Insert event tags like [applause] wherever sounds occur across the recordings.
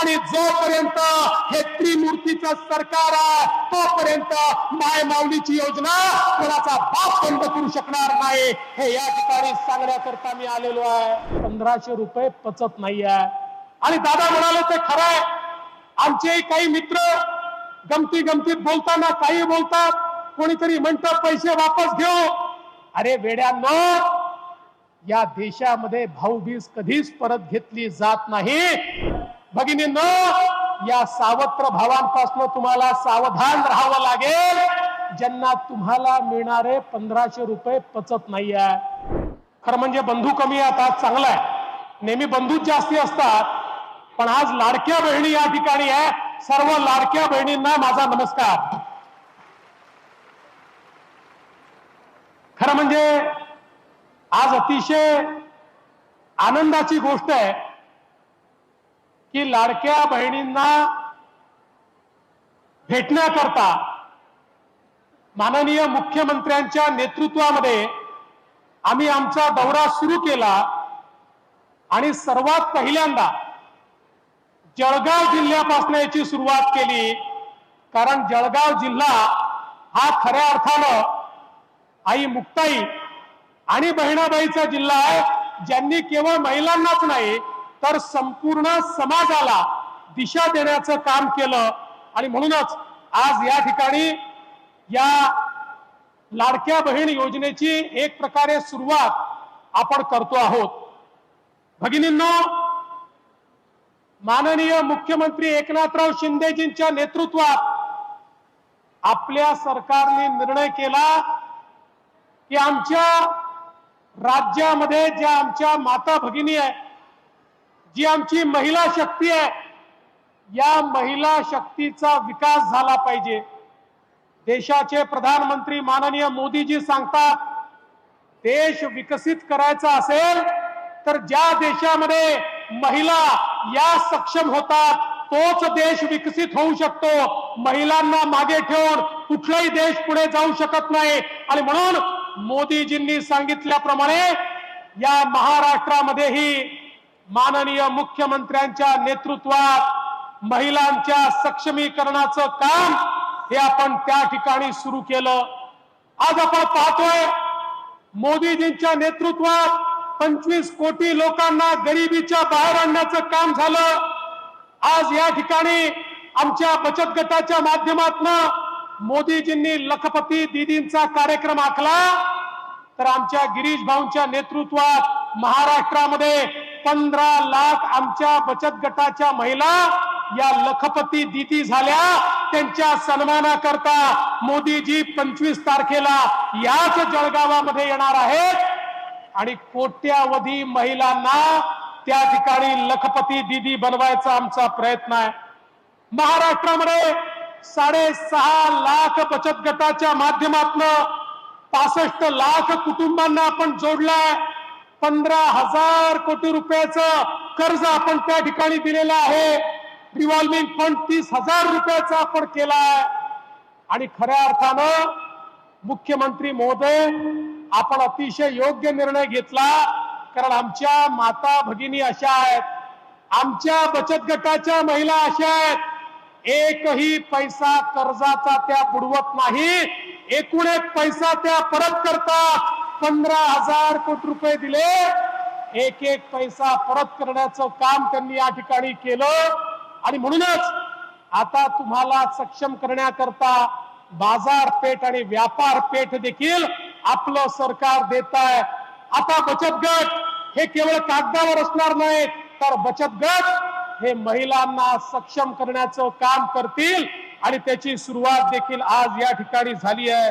आणि जोपर्यंत हे त्रिमूर्तीचं सरकार आहे तोपर्यंत माय माऊलीची योजना कोणाचा बाप बंद करू शकणार नाही. हे या ठिकाणी सांगण्याकरता मी आलेलो आहे. पंधराशे रुपये पचत नाही आहे. आणि दादा म्हणाले ते खरं आहे. आमचे काही मित्र गमती गमतीत बोलताना काही बोलतात. कोणीतरी म्हणतं पैसे वापस घेऊ. अरे वेड्यांनो या देशामध्ये भाऊबीज कधीच परत घेतली जात नाही. भगिनींनो या सावत्र भावांपासून तुम्हाला सावधान राहावं लागेल. ज्यांना तुम्हाला मिळणारे पंधराशे रुपये पचत नाही आहे खरं म्हणजे बंधू कमी आहेत चांगला आहे. नेहमी बंधूच जास्ती असतात. पण आज लाडक्या बहिणी या ठिकाणी आहे. सर्व लाडक्या बहिणींना माझा नमस्कार. खरं म्हणजे आज अतिशय आनंदाची गोष्ट आहे. की लाडक्या बहिणींना भेटण्याकरता माननीय मुख्यमंत्र्यांच्या नेतृत्वामध्ये आम्ही आमचा दौरा सुरू केला. आणि सर्वात पहिल्यांदा जळगाव जिल्ह्यापासून याची सुरुवात केली. कारण जळगाव जिल्हा हा खऱ्या अर्थानं आई मुक्ताई आणि बहिणाबाईचा जिल्हा आहे. ज्यांनी केवळ महिलांनाच नाही तर संपूर्ण समाजाला दिशा देण्याचं काम केलं. आणि म्हणूनच आज या ठिकाणी या लाडक्या बहीण योजनेची एक प्रकारे सुरुवात आपण करतो आहोत. भगिनींनो माननीय मुख्यमंत्री एकनाथराव शिंदेजींच्या नेतृत्वात आपल्या सरकारने निर्णय केला की आमच्या राज्यामध्ये ज्या आमच्या माता भगिनी आहे जी आमची महिला शक्ती आहे या महिला शक्तीचा विकास झाला पाहिजे. देशाचे प्रधानमंत्री माननीय मोदीजी सांगतात देश विकसित करायचा असेल तर ज्या देशामध्ये महिला या सक्षम होतात तोच देश विकसित होऊ शकतो. महिलांना मागे ठेवून कुठलाही देश पुढे जाऊ शकत नाही. आणि म्हणून मोदीजींनी सांगितल्याप्रमाणे या महाराष्ट्रामध्येही माननीय मुख्यमंत्र्यांच्या नेतृत्वात महिलांच्या सक्षमीकरणाचं काम हे आपण त्या ठिकाणी सुरू केलं. आज आपण पाहतोय मोदीजींच्या नेतृत्वात पंचवीस कोटी लोकांना गरिबीच्या बाहेर आणण्याचं काम झालं. आज या ठिकाणी आमच्या बचत गटाच्या माध्यमातून मोदीजींनी लखपती दिदींचा कार्यक्रम आखला. तर आमच्या गिरीश भाऊंच्या नेतृत्वात महाराष्ट्रामध्ये पंधरा लाख आमच्या बचत गटाच्या महिला या लखपती दिदी झाल्या. त्यांच्या सन्मानाकरता मोदीजी पंचवीस तारखेला याच जळगावामध्ये येणार आहेत. आणि कोट्यावधी महिलांना त्या ठिकाणी लखपती दिदी बनवायचा आमचा प्रयत्न आहे. महाराष्ट्रामध्ये साडेसहा लाख बचत गटाच्या माध्यमातून पासष्ट लाख कुटुंबांना आपण जोडलाय. पंधरा हजार कोटी रुपयाचं कर्ज आपण त्या ठिकाणी दिलेलं आहे. रिव्हॉल्विंग फंड तीस हजार रुपयाचा आपण केला आणि खऱ्या अर्थानं मुख्यमंत्री महोदय आपण अतिशय योग्य निर्णय घेतला. कारण आमच्या माता भगिनी अशा आहेत. आमच्या बचत गटाच्या महिला अशा आहेत. एकही पैसा कर्जाचा त्या बुडवत नाही. एकूण एक पैसा त्या परत करतात. पंधरा हजार कोटी रुपये दिले. एक एक पैसा परत करण्याचं काम त्यांनी या ठिकाणी केलं. आणि म्हणूनच आता तुम्हाला सक्षम करण्याकरता बाजारपेठ आणि व्यापार पेठ देखील आपलं सरकार देत आहे आता बचत गट हे केवळ कागदावर असणार नाही तर बचत गट हे महिलांना सक्षम करण्याचं काम करतील. आणि त्याची सुरुवात देखील आज या ठिकाणी झाली आहे.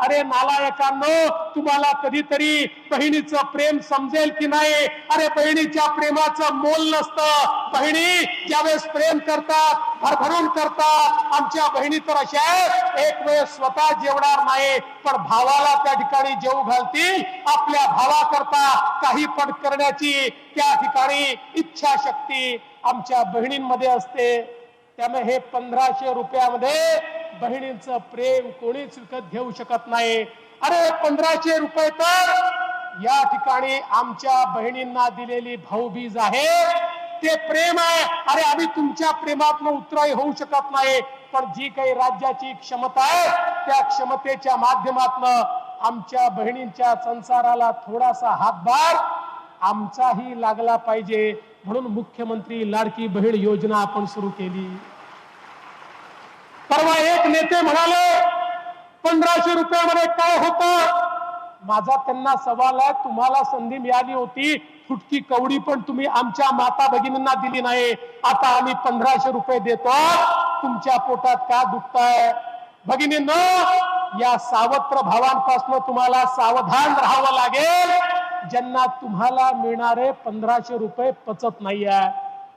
अरे नालायकांनो तुम्हाला कधीतरी बहिणीचं प्रेम समजेल की नाही? अरे बहिणीच्या प्रेमाचं मोल नसतं. बहिणी ज्यावेळेस प्रेम करतात भरभरून करतात आमच्या बहिणी तर अशा आहेत एक वेळ स्वतः जेवणार नाही पण भावाला त्या ठिकाणी जेवू घालतील आपल्या भावाकरता काही पण करण्याची त्या ठिकाणी इच्छा शक्ती आमच्या बहिणींमध्ये असते. त्यामुळे हे पंधराशे रुपयामध्ये बहिणींचं प्रेम कोणीच विकत घेऊ शकत नाही. अरे पंधराशे रुपये तर या ठिकाणी आमच्या बहिणींना दिलेली भाऊबीज आहे. ते प्रेम आहे. अरे आम्ही तुमच्या प्रेमातनं उतराई होऊ शकत नाही. पण जी काही राज्याची क्षमता आहे त्या क्षमतेच्या माध्यमातनं आमच्या बहिणींच्या संसाराला थोडासा हातभार आमचाही लागला पाहिजे. म्हणून मुख्यमंत्री लाडकी बहीण योजना आपण सुरू केली. परवा एक नेते म्हणाले पंधराशे रुपयामध्ये काय होतं? माझा त्यांना सवाल आहे तुम्हाला संधी मिळाली होती फुटकी कवडी पण तुम्ही आमच्या माता भगिनींना दिली नाही. आता आम्ही पंधराशे रुपये देतो तुमच्या पोटात का दुखताय? भगिनींनो या सावत्र भावांपासून तुम्हाला सावधान राहावं लागेल. ज्यांना तुम्हाला मिळणारे पंधराशे रुपये पचत नाहीये.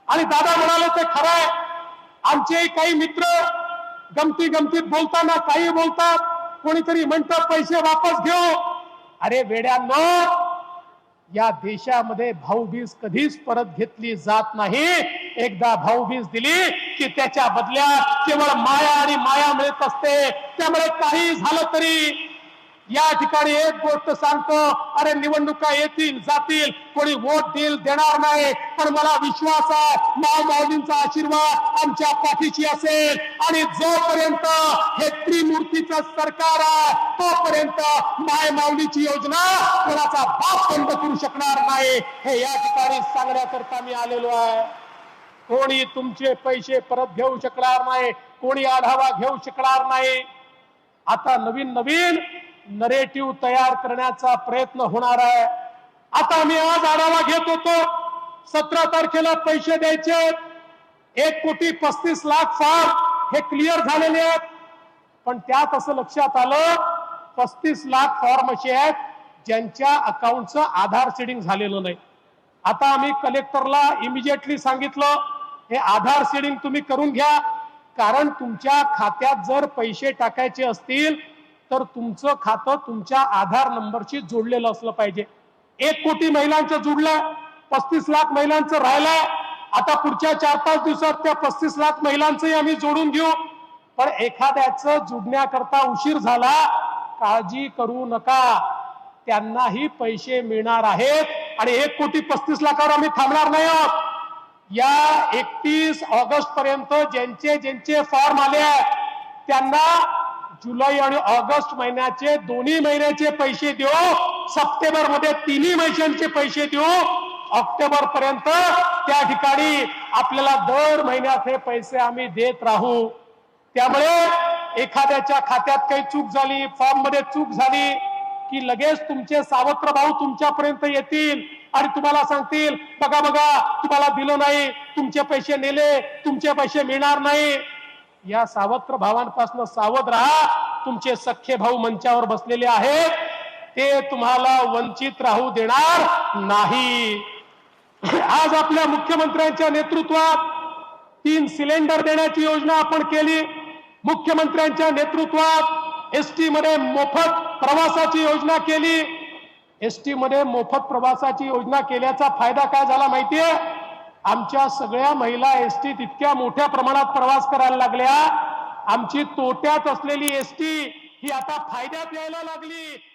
आणि दादा म्हणाले ते खरं आहे आमचे काही मित्र गमती गमतीत बोलताना काही बोलतात कोणीतरी म्हणतात पैसे वापस घेऊ. अरे वेड्यांनो या देशामध्ये भाऊबीज कधीच परत घेतली जात नाही. एकदा भाऊबीज दिली की त्याच्या बदल्यात केवळ माया आणि माया मिळत असते. त्यामुळे काही झालं तरी. या ठिकाणी एक गोष्ट सांगतो अरे निवडणुका येतील जातील कोणी वोट देईल देणार नाही. पण मला विश्वास आहे माव माऊलींचा आशीर्वाद आमच्या पाठीशी असेल. आणि जोपर्यंत हे त्रिमूर्तीच सरकार आहे तोपर्यंत माय माऊलीची योजना कोणाचा बाप बंद करू शकणार नाही. हे या ठिकाणी सांगण्याकरता मी आलेलो आहे. कोणी तुमचे पैसे परत घेऊ शकणार नाही कोणी आढावा घेऊ शकणार नाही. आता नवीन नवीन नरेटिव्ह तयार करण्याचा प्रयत्न होणार आहे. आता मी आज आढावा घेत होतो. सतरा तारखेला पैसे द्यायचे एक कोटी पस्तीस लाख फॉर्म हे क्लिअर झालेले आहेत. पण त्यात असं लक्षात आलं पस्तीस लाख फॉर्म असे आहेत ज्यांच्या अकाउंटचं आधार सीडिंग झालेलं नाही. आता आम्ही कलेक्टरला इमिजिएटली सांगितलं हे आधार सीडिंग तुम्ही करून घ्या. कारण तुमच्या खात्यात जर पैसे टाकायचे असतील तर तुमचं खातं तुमच्या आधार नंबरशी जोडलेलं असलं पाहिजे. एक कोटी महिलांचं जुडलं. पस्तीस लाख महिलांचं राहिलंय. आता पुढच्या चार पाच दिवसात त्या पस्तीस लाख महिलांचंही आम्ही जोडून घेऊ. पण एखाद्याचं जुडण्याकरता उशीर झाला काळजी करू नका. त्यांनाही पैसे मिळणार आहेत आणि एक कोटी पस्तीस लाखावर आम्ही थांबणार नाही आहोत. या एकतीस ऑगस्ट पर्यंत ज्यांचे ज्यांचे फॉर्म आले आहेत त्यांना जुलै आणि ऑगस्ट महिन्याचे दोन्ही महिन्याचे पैसे देऊ. सप्टेंबरमध्ये तिन्ही महिन्यांचे पैसे देऊ. ऑक्टोबर पर्यंत त्या ठिकाणी आपल्याला दर महिन्यात हे पैसे आम्ही देत राहू. त्यामुळे एखाद्याच्या खात्यात काही चूक झाली फॉर्ममध्ये चूक झाली की लगेच तुमचे सावत्र भाऊ तुमच्यापर्यंत येतील आणि तुम्हाला सांगतील बघा बघा तुम्हाला दिलं नाही तुमचे पैसे नेले तुमचे पैसे मिळणार नाही. या सावत्र भावांपासून सावध राहा. तुमचे सख्खे भाऊ मंचावर बसलेले आहेत. ते तुम्हाला वंचित राहू देणार नाही. [laughs] आज आपल्या मुख्यमंत्र्यांच्या नेतृत्वात तीन सिलेंडर देण्याची योजना आपण केली. मुख्यमंत्र्यांच्या नेतृत्वात एसटी मध्ये मोफत प्रवासाची योजना केली. एसटी मध्ये मोफत प्रवासाची योजना केल्याचा फायदा काय झाला माहितीये? आमच्या सगळ्या महिला एसटीत इतक्या मोठ्या प्रमाणात प्रवास करायला लागल्या. आमची तोट्यात असलेली एसटी ही आता फायद्यात यायला लागली.